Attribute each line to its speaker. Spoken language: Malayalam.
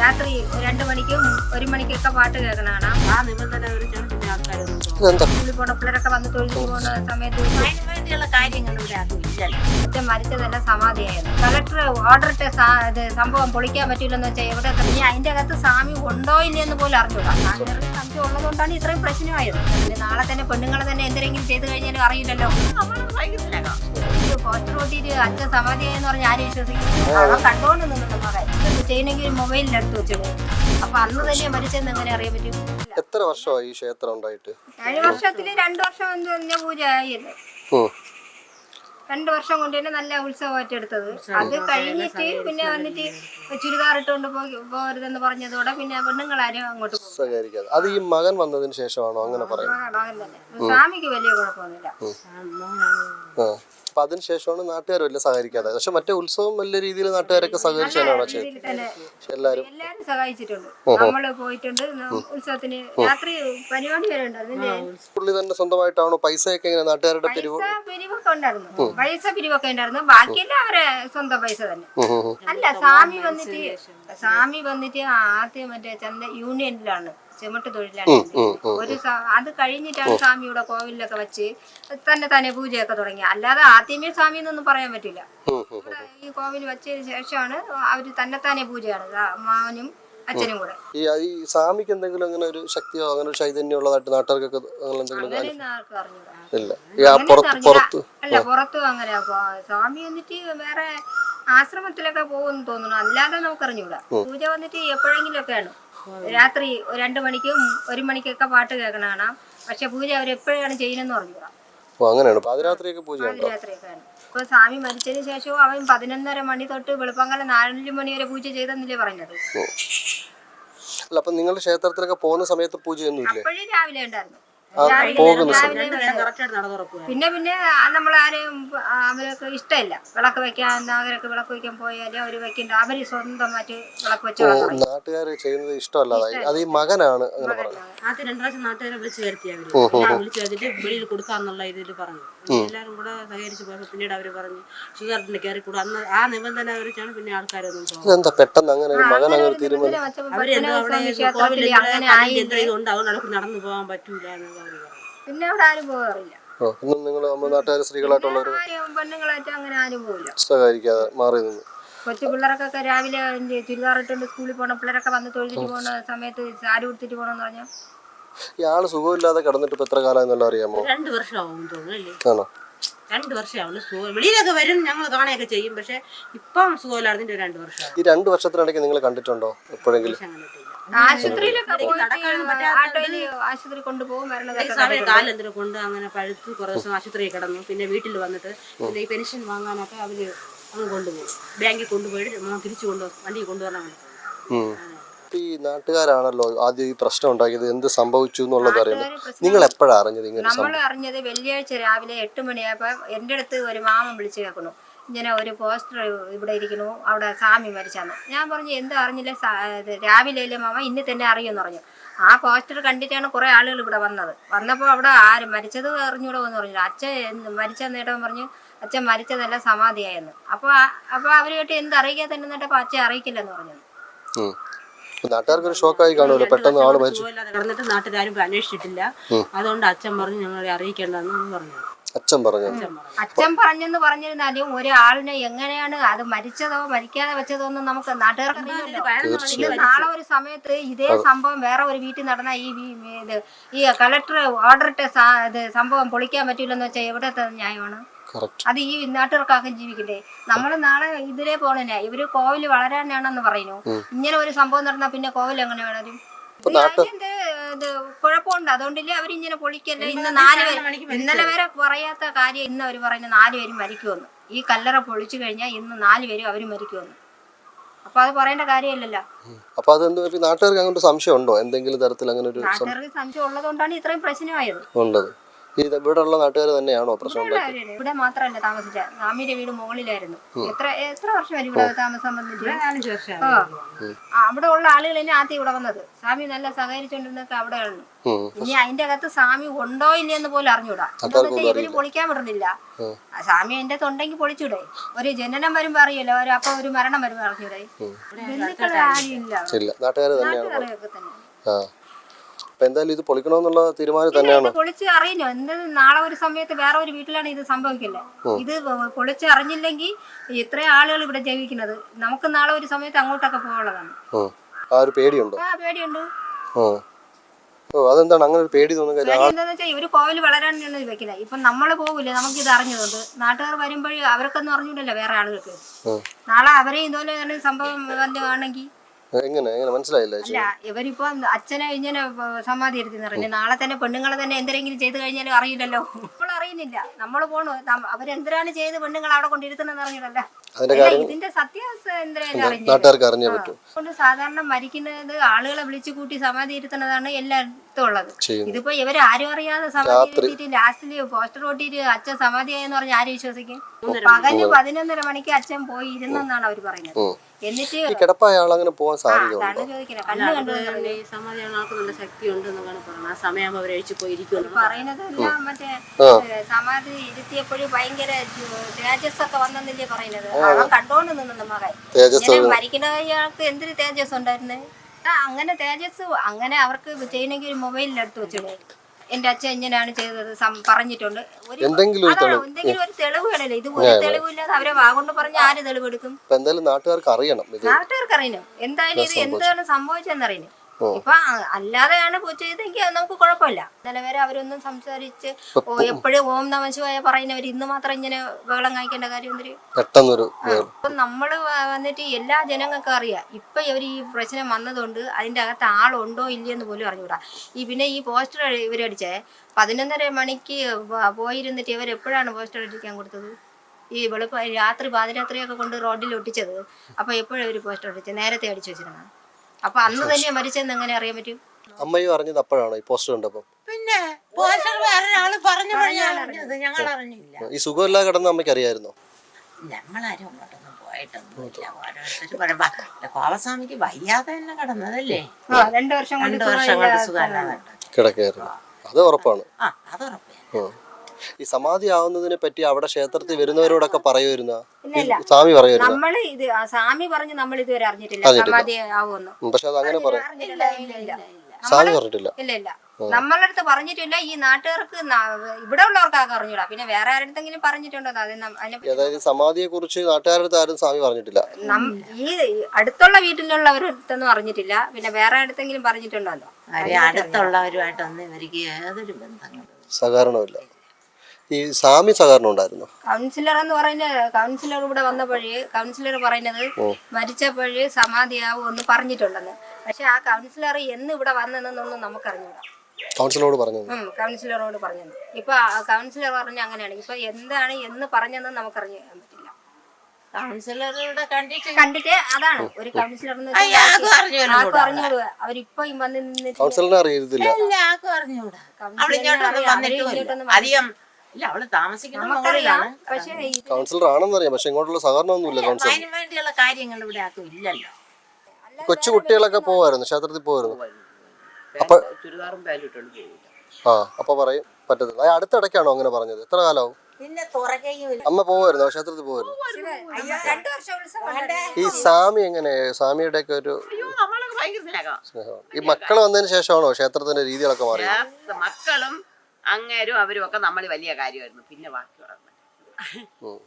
Speaker 1: രാത്രി രണ്ട് മണിക്കും ഒരു മണിക്കൊക്കെ പാട്ട് കേൾക്കണതാണ്
Speaker 2: ആ നിബന്ധന ഒരു പിന്നെ ആൾക്കാരൊന്നും പോകുന്നത്.
Speaker 3: ഇതെന്താ
Speaker 1: സ്കൂളിൽ പോണ പിള്ളേരൊക്കെ വന്ന് തൊഴിൽ പോകുന്ന സമയത്ത്
Speaker 2: അതിന് കാര്യങ്ങളിലൂടെ അത് ഇല്ലല്ലോ.
Speaker 1: കുറ്റം മരിച്ചതെല്ലാം സമാധിയായിരുന്നു. കളക്ടർ ഓർഡർ ഇട്ട ഇത് സംഭവം പൊളിക്കാൻ പറ്റില്ലെന്ന് വെച്ചാൽ എവിടെ ഇനി അതിന്റെ അകത്ത് സ്വാമി ഉണ്ടോ ഇല്ലെന്ന് പോലും അറിഞ്ഞൂടാ. സംശയം ഉള്ളതുകൊണ്ടാണ് ഇത്രയും പ്രശ്നമായത്. പിന്നെ നാളെ തന്നെ പെണ്ണുങ്ങളെ തന്നെ എന്തെങ്കിലും ചെയ്തു കഴിഞ്ഞാലും അറിയില്ലല്ലോ. പോസ്റ്റർ ഓട്ടിയിട്ട് അച്ഛൻ സമാധിയായെന്ന് പറഞ്ഞ് ആരും വിശ്വസിക്കും അവൻ കണ്ടോണ്ട് നിന്നു മകൻ ചെയ്യണമെങ്കിൽ മൊബൈലിൽ എടുത്ത് വെച്ചിടും അപ്പൊ അന്ന് തന്നെ മരിച്ചെന്ന് എങ്ങനെ അറിയാൻ പറ്റും?
Speaker 3: എത്ര വർഷമായി ഈ ക്ഷേത്രം ഉണ്ടായിട്ട്?
Speaker 1: കഴിഞ്ഞ വർഷത്തിൽ രണ്ടു വർഷം എന്ന് പറഞ്ഞ പൂജ ആയില്ലേ?
Speaker 3: ഉം.
Speaker 1: രണ്ടു വർഷം കൊണ്ട് തന്നെ നല്ല ഉത്സവമായിട്ട് എടുത്തത് അത് കഴിഞ്ഞിട്ട് പിന്നെ വന്നിട്ട് ചുരിദാർ ഇട്ടുകൊണ്ട് പോയി പോകരുതെന്ന് പറഞ്ഞതോടെ പിന്നെ പെണ്ണുങ്ങളാരും അങ്ങോട്ട് പോകും
Speaker 3: അത് ഈ മകൻ വന്നതിന് ശേഷമാണോ അങ്ങനെ പറയുന്നത്?
Speaker 1: മകൻ തന്നെ സ്വാമിക്ക് വലിയ കുഴപ്പമൊന്നുമില്ല.
Speaker 3: അപ്പൊ അതിനുശേഷമാണ് നാട്ടുകാർ വലിയ സഹകരിക്കാതെ. പക്ഷെ മറ്റേ ഉത്സവം വലിയ രീതിയിൽ നാട്ടുകാരൊക്കെ
Speaker 1: സഹകരിച്ചാണ്
Speaker 3: എല്ലാരും
Speaker 1: എല്ലാരും സഹായിച്ചിട്ടുണ്ട് നമ്മൾ പോയിട്ടുണ്ട്. ഉത്സവത്തിന് രാത്രി പരിപാടി വരെ ഉണ്ടായിരുന്നു
Speaker 3: പുള്ളി തന്നെ സ്വന്തമായിട്ടാണോ പൈസയൊക്കെ എങ്ങനെ നാട്ടുകാരുടെ പിരിവ്?
Speaker 1: പൈസ പിരിവൊക്കെ ഉണ്ടായിരുന്നു. പൈസ പിരിവൊക്കെ ഉണ്ടായിരുന്നു ബാക്കിയെല്ലാം അവരെ സ്വന്തം പൈസ തന്നെ. അല്ല സ്വാമി വന്നിട്ട് സ്വാമി വന്നിട്ട് ആദ്യം മറ്റേ ചന്ത യൂണിയനിലാണ് ചെമട്ട് തൊഴിലാണ് ഒരു അത് കഴിഞ്ഞിട്ടാണ് സ്വാമി ഇവിടെ കോവിലൊക്കെ വെച്ച് തന്നെ തന്നെ പൂജയൊക്കെ തുടങ്ങി അല്ലാതെ ആദ്യമേ സ്വാമി എന്നൊന്നും പറയാൻ പറ്റില്ല. ഈ കോവിൽ വെച്ചതിന് ശേഷമാണ് അവർ തന്നെ തന്നെ പൂജയാണ്. മാവനും അച്ഛനും കൂടെ.
Speaker 3: ഈ ഈ സ്വാമിക്ക് എന്തെങ്കിലും അങ്ങനെ ഒരു ശക്തിയോ അങ്ങനെ ഒരു ചൈതന്യം ഉള്ളതായിട്ട് നാട്ടുകാർക്കൊക്കെ അങ്ങനെ എന്തെങ്കിലും ഇല്ല. ഈ ആ പുറത്ത് പുറത്ത്.
Speaker 1: അല്ല പുറത്തും അങ്ങനെ. സ്വാമി വന്നിട്ട് വേറെ ആശ്രമത്തിലൊക്കെ പോകുമെന്ന് തോന്നുന്നു. അല്ലാതെ നമുക്കറിഞ്ഞൂടാ. പൂജ വന്നിട്ട് എപ്പോഴെങ്കിലും ഒക്കെയാണ് രാത്രി രണ്ട് മണിക്കും ഒരു മണിക്കൊക്കെ പാട്ട് കേൾക്കണതാണ്. പക്ഷെ പൂജ അവരെപ്പോഴാണ് എപ്പോഴാണ് പറഞ്ഞൂടാ
Speaker 3: ഓ അങ്ങനെയാണ്. പാതിരാത്രിയൊക്കെ
Speaker 1: ഇപ്പൊ സ്വാമി മരിച്ചതിന് ശേഷവും അവൻ പതിനൊന്നര മണി തൊട്ട് വെളുപ്പങ്കല നാല് മണി വരെ പൂജ ചെയ്തെന്നല്ലേ പറഞ്ഞത്.
Speaker 3: അല്ല അപ്പൊ നിങ്ങൾ ക്ഷേത്രത്തിലൊക്കെ പോകുന്ന സമയത്ത് പൂജയൊന്നും ഇല്ലേ
Speaker 1: അപ്പോഴും രാവിലെ ഉണ്ടായിരുന്നു.
Speaker 3: പോകുന്ന
Speaker 1: പിന്നെ പിന്നെ നമ്മൾ ആരെയും അവരൊക്കെ ഇഷ്ടമില്ല. വിളക്ക് വെക്കാൻ അവരൊക്കെ വിളക്ക് വെക്കാൻ പോയാലേ അവർ വെക്കണ്ട. അവർ സ്വന്തമായിട്ട് വിളക്ക് വെച്ച്
Speaker 3: നാട്ടുകാർ ചെയ്യുന്നത് ഇഷ്ടമല്ലാതായി അത് ഈ മകനാണ് അങ്ങനെ പറയുന്നത്.
Speaker 2: ആദ്യം രണ്ടു പ്രാവശ്യം നാട്ടുകാരെ വിളിച്ചു വരുത്തി അവർ. ഞാൻ വിളിച്ചു വരുത്തിട്ട് വെളിയിൽ കൊടുക്കാന്നുള്ള ഇതിൽ പറഞ്ഞു. എല്ലാരും എല്ലാവരും കൂടെ സഹകരിച്ചു പോയപ്പോ പിന്നീട് അവർ പറഞ്ഞു ഷുഗറിന് കയറി കൂടെ. അന്ന് ആ നിബന്ധന വെച്ചാണ് പിന്നെ ആൾക്കാരൊന്നും
Speaker 3: എന്താ പെട്ടെന്ന് അങ്ങനെ മകൻ അങ്ങനെ തീരുമാനം?
Speaker 2: അവരെന്തോ അവിടെ ഇതുകൊണ്ട് അതുകൊണ്ട് അവർക്ക് നടന്നു പോകാൻ പറ്റൂല
Speaker 1: പിന്നെ അവിടെ ആരും പോകാറില്ല.
Speaker 3: ഓ ഇന്നും നിങ്ങൾ നമ്മുടെ നാട്ടുകാർ സ്ത്രീകളായിട്ടുള്ളവർ
Speaker 1: ആരും പെണ്ണുങ്ങളായിട്ട് അങ്ങനെ ആരും പോകില്ല
Speaker 3: സഹകരിക്കാതെ മാറി നിന്ന്.
Speaker 1: കൊച്ചു പിള്ളേർക്കൊക്കെ രാവിലെ ചുരിദാറിട്ടുണ്ട് സ്കൂളിൽ പോണ പിള്ളേരൊക്കെ വന്ന് തൊഴിലിട്ട് പോകുന്ന സമയത്ത് സാരി ഉടുത്തിട്ട് പോകണമെന്ന് പറഞ്ഞാൽ
Speaker 3: ഇയാൾ സുഖമില്ലാതെ കിടന്നിട്ട് ഇപ്പൊ എത്ര കാലം എന്നുള്ള അറിയാമോ?
Speaker 2: രണ്ട് വർഷമാവും തോന്നുന്നു അല്ലേ?
Speaker 3: ആണോ?
Speaker 2: രണ്ട് വർഷമാവുള്ളൂ സുഖം. വെളിയിലൊക്കെ വരും ഞങ്ങൾ കാണുകയൊക്കെ ചെയ്യും. പക്ഷെ ഇപ്പം സുഖമില്ലാതെ രണ്ട് വർഷം
Speaker 3: ഈ രണ്ട് വർഷത്തിനിടയ്ക്ക് നിങ്ങൾ കണ്ടിട്ടുണ്ടോ എപ്പോഴെങ്കിലും.
Speaker 1: ആശുപത്രിയിലൊക്കെ പോയിട്ട് ആട്ടോയിൽ ആശുപത്രി കൊണ്ടുപോകും
Speaker 2: സമയം കാലെന്തിനും കൊണ്ട് അങ്ങനെ പഴുത്ത് കുറേ ദിവസം ആശുപത്രിയിൽ കിടന്നു. പിന്നെ വീട്ടിൽ വന്നിട്ട് പിന്നെ ഈ പെൻഷൻ വാങ്ങാനൊക്കെ അവർ അങ്ങ് കൊണ്ടുപോകും. ബാങ്കിൽ കൊണ്ടുപോയിട്ട് തിരിച്ചു കൊണ്ടു വണ്ടി കൊണ്ടുവരണം.
Speaker 3: ഈ നാട്ടുകാരാണല്ലോ ആദ്യം ഈ പ്രശ്നം ഉണ്ടാക്കിയത്. എന്ത് സംഭവിച്ചു എന്നുള്ളത് അറിയുന്നത്? നിങ്ങൾ എപ്പോഴാണ് അറിഞ്ഞത് ഇങ്ങനെ
Speaker 1: നമ്മൾ അറിഞ്ഞത് വെള്ളിയാഴ്ച രാവിലെ എട്ട് മണിയായപ്പോ എന്റെ അടുത്ത് ഒരു മാമൻ വിളിച്ചു കേൾക്കണു ഇങ്ങനെ ഒരു പോസ്റ്റർ ഇവിടെ ഇരിക്കുന്നു. അവിടെ സ്വാമി മരിച്ചാന്ന്. ഞാൻ പറഞ്ഞു എന്താ അറിഞ്ഞില്ല രാവിലെ ഇത് രാവിലെ മാമ? ഇന്ന് തന്നെ അറിയുമെന്ന് പറഞ്ഞു. ആ പോസ്റ്റർ കണ്ടിട്ടാണ് കുറേ ആളുകൾ ഇവിടെ വന്നത്. വന്നപ്പോൾ അവിടെ ആര് മരിച്ചത് അറിഞ്ഞൂടെ എന്ന് പറഞ്ഞു അച്ഛൻ മരിച്ച നേട്ടം പറഞ്ഞു അച്ഛൻ മരിച്ചതല്ല സമാധിയായെന്ന്. അപ്പോൾ അപ്പോൾ അവർ കേട്ട് എന്ത് അറിയിക്കാതെ തന്നെ നേട്ടപ്പോൾ അച്ഛൻ അറിയിക്കില്ലെന്ന് പറഞ്ഞു.
Speaker 3: നാട്ടുകാർക്ക് ഒരു ഷോക്കായി കാണുമല്ലോ. പെട്ടെന്ന് ആൾ മരിച്ചു.
Speaker 2: നാട്ടുകാരും അന്വേഷിച്ചിട്ടില്ല. അതുകൊണ്ട് അച്ഛൻ പറഞ്ഞു ഞങ്ങളെ അറിയിക്കേണ്ടെന്ന് പറഞ്ഞു.
Speaker 3: അച്ഛൻ പറഞ്ഞു
Speaker 2: അച്ഛൻ പറഞ്ഞു.
Speaker 1: എന്ന് പറഞ്ഞെന്ന് പറഞ്ഞിരുന്നാലും ഒരാളിനെ എങ്ങനെയാണ് അത് മരിച്ചതോ മരിക്കാതെ വെച്ചതോ ഒന്നും നമുക്ക് നാട്ടുകാർക്ക് നാളെ ഒരു സമയത്ത് ഇതേ സംഭവം വേറെ ഒരു വീട്ടിൽ നടന്ന ഈ ഇത് ഈ കളക്ടർ ഓർഡർ ഇട്ട ഇത് സംഭവം പൊളിക്കാൻ പറ്റൂലെന്ന് വെച്ചാൽ എവിടത്തെ ന്യായമാണ്? അത് ഈ നാട്ടുകാർക്കാക്കും ജീവിക്കണ്ടേ നമ്മൾ നാളെ ഇതിലേ പോണേ ഇവർ കോവിൽ വളരാനാണെന്ന് പറയുന്നു. ഇങ്ങനെ ഒരു സംഭവം നടന്നാൽ പിന്നെ കോവിൽ എങ്ങനെ വളരും? ഇത് കുഴപ്പമുണ്ട്. അതുകൊണ്ടില്ലേ അവരിങ്ങനെ പൊളിക്കല്ല? ഇന്ന് നാല് പേര് ഇന്നലെ വരെ പറയാത്ത കാര്യം ഇന്ന് അവർ പറയുന്നത് നാല് പേരും മരിക്കുമെന്ന്. ഈ കല്ലറ പൊളിച്ചു കഴിഞ്ഞാൽ ഇന്ന് നാല് പേരും അവർ മരിക്കുമെന്ന്. അപ്പൊ അത് പറയേണ്ട കാര്യമില്ലല്ലോ.
Speaker 3: അപ്പൊ അത് നാട്ടുകാർക്ക് അങ്ങനെ സംശയം ഉണ്ടോ എന്തെങ്കിലും തരത്തിൽ അങ്ങനെ ഒരു
Speaker 1: നാട്ടുകാർക്ക് സംശയം ഉള്ളതുകൊണ്ടാണ് ഇത്രയും പ്രശ്നമായത്.
Speaker 3: ഉണ്ടത് ഈ ഇവിടെ ഉള്ള നാട്ടുകാർ തന്നെയാണോ പ്രശ്നം ഉണ്ടാക്കി
Speaker 1: ഇവിടെ മാത്രമല്ല താമസിച്ച. സ്വാമിയുടെ വീട് മുകളിലായിരുന്നു. എത്ര എത്ര വർഷമായി ഇവിടെ താമസം വന്നിട്ട്?
Speaker 2: നാലഞ്ച് വർഷം
Speaker 1: അവിടെ ഉള്ള ആളുകൾ തന്നെ ആദ്യം ഇവിടെ വന്നത്. സ്വാമി നല്ല സഹകരിച്ചോണ്ടിരുന്നൊക്കെ അവിടെയാണ്
Speaker 3: ഉം.
Speaker 1: ഇനി അതിന്റെ അകത്ത് സ്വാമി ഉണ്ടോ ഇല്ലെന്ന് പോലും അറിഞ്ഞൂടാ. എന്താന്ന് വെച്ചാൽ ഇവർ പൊളിക്കാൻ വിടുന്നില്ല. ആ, സ്വാമി എന്റെ തൊണ്ടെങ്കിൽ പൊളിച്ചൂടെ. ഒരു ജനനം വരുമ്പോ അറിയില്ല ഒരു അപ്പൊ ഒരു മരണം വരുമ്പോ അറിഞ്ഞൂടെ ബന്ധുക്കൾ ആരും ഇല്ല
Speaker 3: ഇല്ല. നാട്ടുകാർ തന്നെയാണ്
Speaker 1: നാട്ടുകാരൊക്കെ തന്നെ
Speaker 3: ആ. അപ്പൊ എന്തായാലും ഇത് പൊളിക്കണമെന്നുള്ള തീരുമാനം തന്നെയാണ്.
Speaker 1: പൊളിച്ച് അറിയില്ല എന്ത് നാളെ ഒരു സമയത്ത് വേറെ ഒരു വീട്ടിലാണ് ഇത് സംഭവിക്കില്ല? ഇത് പൊളിച്ച് അറിഞ്ഞില്ലെങ്കിൽ ഇത്രയും ആളുകൾ ഇവിടെ ജീവിക്കുന്നത്. നമുക്ക് നാളെ ഒരു സമയത്ത് അങ്ങോട്ടൊക്കെ പോകാനുള്ളതാണ്.
Speaker 3: ആ ഒരു പേടിയുണ്ടോ?
Speaker 1: ആ പേടിയുണ്ട്.
Speaker 3: ഓ അതെന്താണ്? അങ്ങനെ ഒരു പേടി
Speaker 1: തോന്നുന്നത് ഒരു കോവിൽ വളരാൻ വെക്കില്ല ഇപ്പൊ നമ്മൾ പോകില്ല നമുക്ക് ഇത് അറിഞ്ഞതുകൊണ്ട് നാട്ടുകാർ വരുമ്പോഴേ അവർക്കൊന്നും അറിഞ്ഞൂടല്ലോ വേറെ ആളുകൾക്ക്. നാളെ അവരെ ഇതുപോലെ സംഭവം വല്ലതാണെങ്കിൽ
Speaker 3: എങ്ങനെ എങ്ങനെ? മനസ്സിലായില്ല
Speaker 1: അല്ല ഇവരിപ്പോ അച്ഛനെ ഇങ്ങനെ സമാധി ഇരുത്തി പറഞ്ഞു. നാളെ തന്നെ പെണ്ണുങ്ങളെ തന്നെ എന്തെങ്കിലും ചെയ്ത് കഴിഞ്ഞാലും അറിയില്ലല്ലോ. ഇപ്പോൾ അറിയുന്നില്ല. നമ്മൾ പോണു. അവരെന്തിനാണ് ചെയ്ത് പെണ്ണുങ്ങൾ അവിടെ കൊണ്ടിരുത്തുന്നെന്ന് അറിഞ്ഞില്ലല്ലോ.
Speaker 3: കാര്യം
Speaker 1: ഇതിന്റെ
Speaker 3: നാട്ടുകാർക്ക് അറിഞ്ഞേ പറ്റൂ.
Speaker 1: അതുകൊണ്ട് സാധാരണ മരിക്കുന്നത് ആളുകളെ വിളിച്ചു കൂട്ടി സമാധി ഇരുത്തുന്നതാണ് എല്ലായിടത്തും ഉള്ളത്. ഇതിപ്പോ ഇവർ ആരും അറിയാതെ സമാധി ഇരുത്തിയിട്ട് ലാസ്റ്റിൽ പോസ്റ്റർ ഓട്ടിയിട്ട് അച്ഛൻ സമാധിയായെന്ന് പറഞ്ഞ് ആര് വിശ്വസിക്കും? പകൽ പതിനൊന്നര മണിക്ക് അച്ഛൻ പോയി ഇരുന്നെന്നാണ് അവർ പറയുന്നത്. എന്നിട്ട്
Speaker 3: ഈ കിടപ്പായ ആൾ അങ്ങനെ പോകാൻ സാധ്യത
Speaker 1: അതാണ് ചോദിക്കുന്നത് കണ്ണു കണ്ടു
Speaker 2: ഈ സമാധിയാണ് ആൾക്ക് നല്ല ശക്തി ഉണ്ട് എന്നൊക്കെയാണ് പറയുന്നത് ആ സമയമാകുമ്പോൾ അവർ അഴിച്ചു പോയിരിക്കും
Speaker 1: പറയുന്നത് എല്ലാം മറ്റേ സമാധി ഇരുത്തിയപ്പോഴും ഭയങ്കര തേജസ് ഒക്കെ വന്നെന്നില്ലേ പറയുന്നത്. അവൻ കണ്ടോണ്ട് നിന്നു മകൻ.
Speaker 3: തേജസ്
Speaker 1: ഇങ്ങനെ മരിക്കുന്ന അയാൾക്ക് എന്തൊരു തേജസ് ഉണ്ടായിരുന്നേ ആ, അങ്ങനെ തേജസ് അങ്ങനെ അവർക്ക് ചെയ്യണമെങ്കിൽ ഒരു മൊബൈലിൽ എടുത്ത് വെച്ചിടേ എന്റെ അച്ഛൻ ഇങ്ങനെയാണ് ചെയ്തത് സം- പറഞ്ഞിട്ടുണ്ട്. ഒരു
Speaker 3: എന്തെങ്കിലും ഒരു
Speaker 1: തെളിവുകളല്ലേ എന്തെങ്കിലും ഒരു തെളിവ് ഇത് ഒരു തെളിവില്ലാതെ അവരെ വാഗൊണ്ട് പറഞ്ഞ ആര് തെളിവെടുക്കും?
Speaker 3: ഇപ്പൊ എന്തായാലും നാട്ടുകാർക്ക് അറിയണം ഇത്.
Speaker 1: നാട്ടുകാർക്ക് അറിയണം. എന്തായാലും ഇത് എന്താണ് സംഭവിച്ചതെന്ന് അറിയണം. ഇപ്പൊ അല്ലാതെയാണ് ചെയ്തെങ്കിൽ നമുക്ക് കുഴപ്പമില്ല. ഇന്നലെ വരെ അവരൊന്നും സംസാരിച്ച് ഓ എപ്പോഴും ഓം നമശിവായ പറയുന്നവർ ഇന്ന് മാത്രം ഇങ്ങനെ ബഹളം കാണിക്കേണ്ട കാര്യം എന്തൊരു
Speaker 3: പെട്ടെന്നൊരു
Speaker 1: ഇപ്പൊ നമ്മൾ വന്നിട്ട് എല്ലാ ജനങ്ങൾക്കും അറിയാം. ഇപ്പൊ ഇവർ ഈ പ്രശ്നം വന്നതുകൊണ്ട് അതിന്റെ അകത്ത് ആളുണ്ടോ ഇല്ലയെന്ന് പോലും അറിഞ്ഞൂടാ ഈ പിന്നെ ഈ പോസ്റ്റർ ഇവരടിച്ചേ പതിനൊന്നര മണിക്ക് പോയിരുന്നിട്ട് ഇവർ എപ്പോഴാണ് പോസ്റ്റർ അടിക്കാൻ കൊടുത്തത്? ഈ വെളുപ്പ് രാത്രി പാതിരാത്രിയൊക്കെ കൊണ്ട് റോഡിൽ ഒട്ടിച്ചത്. അപ്പൊ എപ്പോഴും ഒരു പോസ്റ്റർ അടിച്ചത്? നേരത്തെ അടിച്ചു വെച്ചിരുന്നത്. അപ്പൊ അന്ന് തന്നെ മരിച്ചെന്ന് എങ്ങനെ അറിയാൻ പറ്റും?
Speaker 3: അമ്മയും അറിഞ്ഞത് അപ്പോഴാണ് ഈ പോസ്റ്റർ കണ്ടപ്പോ
Speaker 4: പിന്നെ പോസ്റ്റർ വേറൊരാൾ പറഞ്ഞപ്പോഴാണ് ഞങ്ങൾ അറിഞ്ഞില്ല.
Speaker 3: ഈ സുഖമില്ലാതെ കിടന്ന അമ്മയ്ക്ക് അറിയായിരുന്നോ
Speaker 4: ഞങ്ങളാരും അങ്ങോട്ടൊന്നും പോയിട്ടൊന്നുമില്ല കോവസ്വാമിക്ക് വയ്യാതെ തന്നെ കിടന്നതല്ലേ?
Speaker 1: ആ രണ്ടു വർഷം കൊണ്ട്
Speaker 4: രണ്ടു വർഷം കൊണ്ട് സുഖമല്ലാതെ
Speaker 3: കിടക്കായിരുന്നു അത് ഉറപ്പാണ്.
Speaker 4: ആ അത് ഉറപ്പേ
Speaker 3: ഉം. ഈ സമാധി ആവുന്നതിനെ പറ്റി അവിടെ ക്ഷേത്രത്തിൽ വരുന്നവരോടൊക്കെ പറയുമായിരുന്നു സ്വാമി പറയുമായിരുന്നു
Speaker 1: നമ്മൾ ഇത് സ്വാമി പറഞ്ഞു നമ്മൾ ഇതുവരെ അറിഞ്ഞിട്ടില്ല. സമാധി ആവുമെന്ന്.
Speaker 3: പക്ഷെ അത് അങ്ങനെ പറയും.
Speaker 1: ഇല്ല ഇല്ല
Speaker 3: സ്വാമി പറഞ്ഞിട്ടില്ല.
Speaker 1: ഇല്ല ഇല്ല. നമ്മളെ അടുത്ത് പറഞ്ഞിട്ടില്ല. ഈ നാട്ടുകാർക്ക് ഇവിടെ ഉള്ളവർക്കൊക്കെ അറിഞ്ഞൂടാ. പിന്നെ വേറെ ആരുടെങ്കിലും പറഞ്ഞിട്ടുണ്ടോ?
Speaker 3: അതായത് സമാധിയെ കുറിച്ച് നാട്ടുകാരുടെ ആരും സ്വാമി പറഞ്ഞിട്ടില്ല.
Speaker 1: ഈ അടുത്തുള്ള വീട്ടിലുള്ളവരടുത്തൊന്നും അറിഞ്ഞിട്ടില്ല. പിന്നെ വേറെ അടുത്തെങ്കിലും
Speaker 4: പറഞ്ഞിട്ടുണ്ടോ? അടുത്തുള്ളവരുമായിട്ടൊന്നും ഇവർക്ക് യാതൊരു ബന്ധങ്ങളും
Speaker 3: സഹകരണമില്ല ഈ സാമി സഹകരണം ഉണ്ടായിരുന്നു?
Speaker 1: കൗൺസിലർ എന്ന് പറയുന്ന കൗൺസിലർ ഇവിടെ വന്നപ്പോഴേ കൗൺസിലർ പറയുന്നത് മരിച്ചപ്പോഴേ സമാധിയാവും എന്ന് പറഞ്ഞിട്ടുണ്ടെന്ന്. പക്ഷെ ആ കൗൺസിലർ എന്ന് ഇവിടെ വന്നതെന്നൊന്നും നമുക്കറിഞ്ഞൂടാ.
Speaker 3: കൗൺസിലറോട് പറഞ്ഞു
Speaker 1: കൗൺസിലറോട് പറഞ്ഞു ഇപ്പൊ ആ കൗൺസിലർ പറഞ്ഞ അങ്ങനെയാണ്. ഇപ്പൊ എന്താണ് എന്ന് പറഞ്ഞതെന്ന് നമുക്കറിയാൻ പറ്റില്ല.
Speaker 4: കൗൺസിലറുടെ കണ്ടിട്ട്
Speaker 1: കണ്ടിട്ട് അതാണ്. ഒരു കൗൺസിലർ അറിഞ്ഞൂടുക അവരിപ്പൊ ഈ വന്ന് നിന്നിട്ട്
Speaker 3: കൗൺസിലറിനെ അറിയത്തില്ല
Speaker 4: ഇല്ല ആർക്കും അറിഞ്ഞൂടാ.
Speaker 1: കൗൺസിലറിനെ അറിയാം,
Speaker 4: ഇല്ല അവൾ താമസിക്കുന്ന മുകളിലാണ്
Speaker 1: പക്ഷെ
Speaker 3: കൗൺസിലർ ആണെന്നറിയാം പക്ഷെ ഇങ്ങോട്ടുള്ള സഹകരണമൊന്നുമില്ല കൗൺസിലർ
Speaker 4: അതിന് വേണ്ടിയുള്ള കാര്യങ്ങൾ ഇവിടെ ആർക്കും ഇല്ലല്ലോ.
Speaker 3: കൊച്ചു കുട്ടികളൊക്കെ പോവായിരുന്നു ക്ഷേത്രത്തിൽ പോവായിരുന്നു. അപ്പൊ
Speaker 2: ചുരിദാറും പാലും പോകില്ല
Speaker 3: ആ അപ്പൊ പറയും പറ്റത്തില്ല. ആ അടുത്തിടയ്ക്കാണോ അങ്ങനെ പറഞ്ഞത്? എത്ര കാലാവും
Speaker 4: പിന്നെ തുറകയും ഇല്ല.
Speaker 3: അമ്മ പോവായിരുന്നു? ക്ഷേത്രത്തിൽ പോവായിരുന്നു.
Speaker 1: രണ്ടു വർഷം ഉത്സവം ഉണ്ടായിരുന്നു.
Speaker 3: ഈ സ്വാമി എങ്ങനെ? സ്വാമിയുടെ ഒക്കെ ഒരു
Speaker 2: അയ്യോ ഭയങ്കര
Speaker 3: സ്നേഹമാണ് ഈ മക്കൾ വന്നതിന് ശേഷമാണോ ക്ഷേത്രത്തിന്റെ രീതികളൊക്കെ മാറിയത്?
Speaker 2: മക്കളും അങ്ങേരും അവരും ഒക്കെ നമ്മൾ വലിയ കാര്യമായിരുന്നു പിന്നെ ബാക്കി
Speaker 3: ഉം.